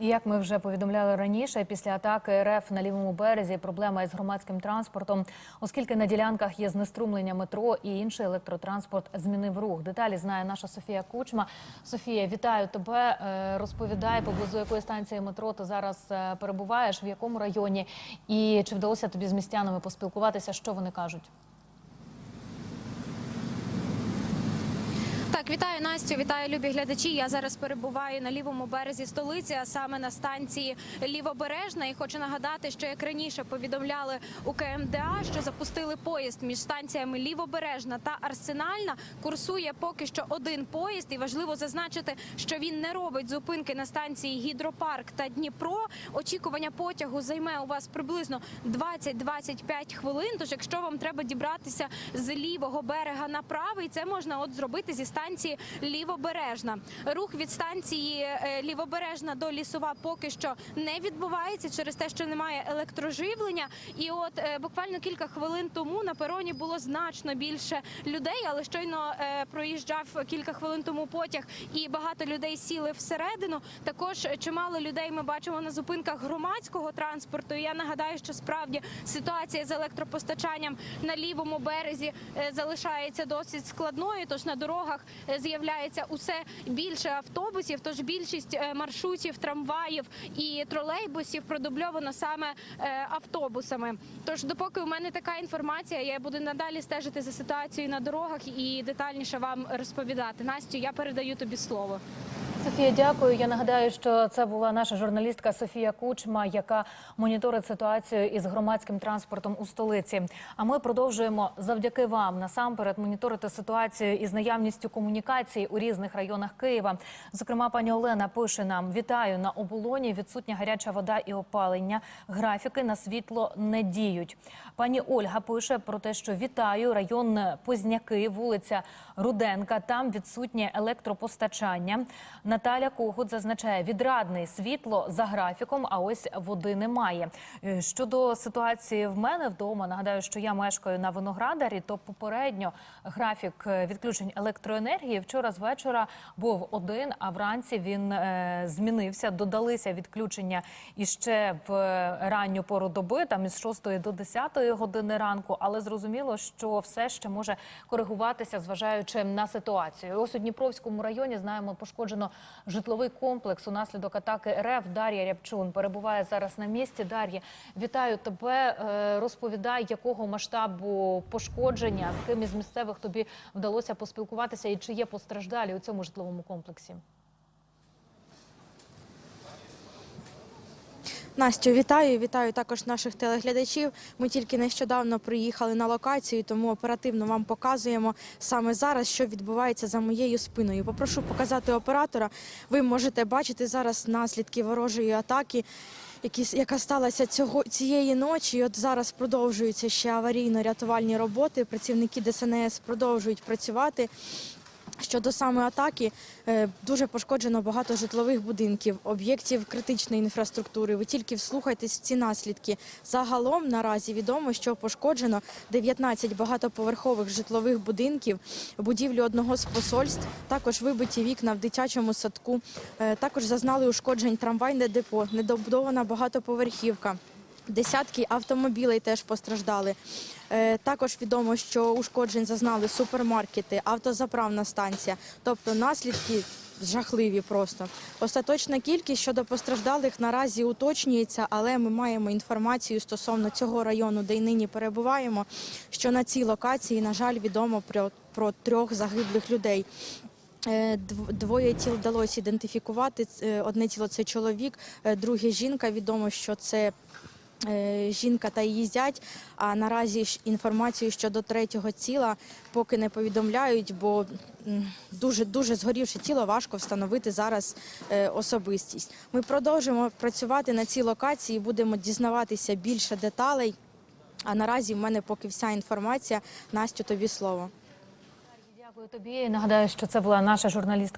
Як ми вже повідомляли раніше, після атаки РФ на лівому березі проблема із громадським транспортом, оскільки на ділянках є знеструмлення метро і інший електротранспорт змінив рух. Деталі знає наша Софія Кучма. Софія, вітаю тебе. Е, Розповідай поблизу якої станції метро ти зараз е, перебуваєш, в якому районі, і чи вдалося тобі з містянами поспілкуватися? Що вони кажуть? Вітаю Настю, вітаю любі глядачі. Я зараз перебуваю на лівому березі столиці, а саме на станції Лівобережна. І хочу нагадати, що як раніше повідомляли у КМДА, що запустили поїзд між станціями Лівобережна та Арсенальна. Курсує поки що один поїзд, і важливо зазначити, що він не робить зупинки на станції Гідропарк та Дніпро. Очікування потягу займе у вас приблизно 20-25 хвилин. Тож, якщо вам треба дібратися з лівого берега на правий, це можна от зробити зі станції Лівобережна. Рух від станції е, Лівобережна до лісова поки що не відбувається через те, що немає електроживлення. І от е, буквально кілька хвилин тому на пероні було значно більше людей, але щойно е, проїжджав кілька хвилин тому потяг, і багато людей сіли всередину. Також чимало людей ми бачимо на зупинках громадського транспорту. І я нагадаю, що справді ситуація з електропостачанням на лівому березі залишається досить складною. Тож на дорогах з'являється усе більше автобусів. Тож більшість е, маршрутів, трамваїв і тролейбусів продубльовано саме е, автобусами. Тож, допоки у мене така інформація, я буду надалі стежити за ситуацією на дорогах і детальніше вам розповідати. Настю, я передаю тобі слово. Софія, дякую. Я нагадаю, що це була наша журналістка Софія Кучма, яка моніторить ситуацію із громадським транспортом у столиці. А ми продовжуємо завдяки вам насамперед моніторити ситуацію із наявністю комунікації у різних районах Києва. Зокрема, пані Олена пише нам: вітаю на оболоні. Відсутня гаряча вода і опалення. Графіки на світло не діють. Пані Ольга пише про те, що вітаю район Позняки, вулиця Руденка. Там відсутнє електропостачання. Наталя Когут зазначає відрадний світло за графіком, а ось води немає. Е, Щодо ситуації в мене вдома, нагадаю, що я мешкаю на виноградарі, то попередньо графік е, відключень електроенергії вчора з вечора був один, а вранці він е, змінився. Додалися відключення іще в е, ранню пору доби, там із 6 до 10 години ранку. Але зрозуміло, що все ще може коригуватися, зважаючи на ситуацію. Ось у Дніпровському районі знаємо, пошкоджено житловий комплекс унаслідок атаки РФ. Дар'я Рябчун перебуває зараз на місці. Дар'я, вітаю тебе. Е, Розповідай, якого масштабу пошкодження, з ким із місцевих тобі вдалося поспілкуватися, і чи є постраждалі у цьому житловому комплексі? Настю, вітаю, вітаю також наших телеглядачів. Ми тільки нещодавно приїхали на локацію, тому оперативно вам показуємо саме зараз, що відбувається за моєю спиною. Попрошу показати оператора. Ви можете бачити зараз наслідки ворожої атаки, які, яка сталася цього цієї ночі. І От зараз продовжуються ще аварійно-рятувальні роботи. Працівники ДСНС продовжують працювати. Щодо саме атаки, е, дуже пошкоджено багато житлових будинків, об'єктів критичної інфраструктури. Ви тільки вслухайтесь в ці наслідки. Загалом наразі відомо, що пошкоджено 19 багатоповерхових житлових будинків, будівлю одного з посольств, також вибиті вікна в дитячому садку. Е, Також зазнали ушкоджень трамвайне депо, недобудована багатоповерхівка. Десятки автомобілей теж постраждали. Е, Також відомо, що ушкоджень зазнали супермаркети, автозаправна станція. Тобто наслідки жахливі просто. Остаточна кількість щодо постраждалих наразі уточнюється, але ми маємо інформацію стосовно цього району, де й нині перебуваємо, що на цій локації, на жаль, відомо про, про трьох загиблих людей. Е, Двоє тіл вдалося ідентифікувати. Е, Одне тіло це чоловік, друге жінка. Відомо, що це жінка та її зять. А наразі інформацію щодо третього тіла поки не повідомляють, бо дуже дуже згорівше тіло важко встановити зараз е, особистість. Ми продовжимо працювати на цій локації, будемо дізнаватися більше деталей. А наразі в мене поки вся інформація. Настю, тобі слово. Дякую тобі. Нагадаю, що це була наша журналістка.